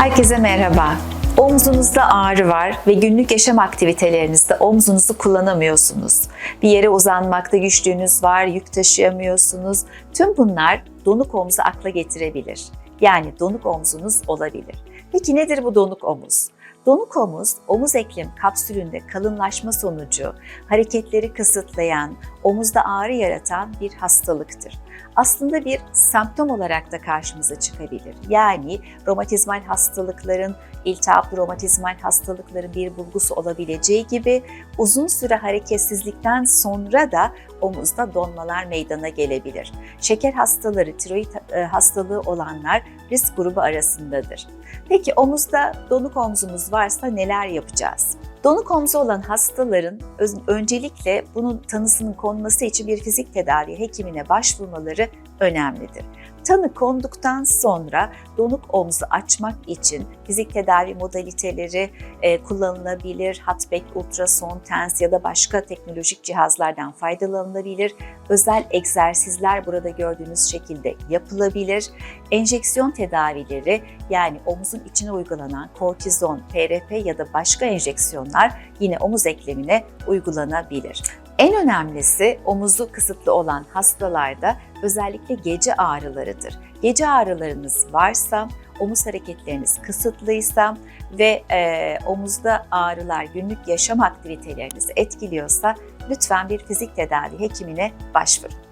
Herkese merhaba. Omzunuzda ağrı var ve günlük yaşam aktivitelerinizde omzunuzu kullanamıyorsunuz. Bir yere uzanmakta güçlüğünüz var, yük taşıyamıyorsunuz. Tüm bunlar donuk omzu akla getirebilir. Yani donuk omzunuz olabilir. Peki nedir bu donuk omuz? Donuk omuz, omuz eklem kapsülünde kalınlaşma sonucu hareketleri kısıtlayan, omuzda ağrı yaratan bir hastalıktır. Aslında bir semptom olarak da karşımıza çıkabilir. Yani romatizmal hastalıkların, iltihaplı romatizmal hastalıkların bir bulgusu olabileceği gibi uzun süre hareketsizlikten sonra da omuzda donmalar meydana gelebilir. Şeker hastaları, tiroid e, hastalığı olanlar risk grubu arasındadır. Peki omuzda donuk omzumuz varsa neler yapacağız? Donuk omzu olan hastaların öncelikle bunun tanısının konması için bir fizik tedavi hekimine başvurmaları önemlidir. Tanı konduktan sonra donuk omzu açmak için fizik tedavi modaliteleri e, kullanılabilir. Hatbek, ultrason, TENS ya da başka teknolojik cihazlardan faydalanılabilir. Özel egzersizler burada gördüğünüz şekilde yapılabilir. Enjeksiyon tedavileri yani omuzun içine uygulanan kortizon, PRP ya da başka enjeksiyonlar yine omuz eklemine uygulanabilir. En önemlisi omuzu kısıtlı olan hastalarda özellikle gece ağrılarıdır. Gece ağrılarınız varsa, omuz hareketleriniz kısıtlıysa ve e, omuzda ağrılar günlük yaşam aktivitelerinizi etkiliyorsa lütfen bir fizik tedavi hekimine başvurun.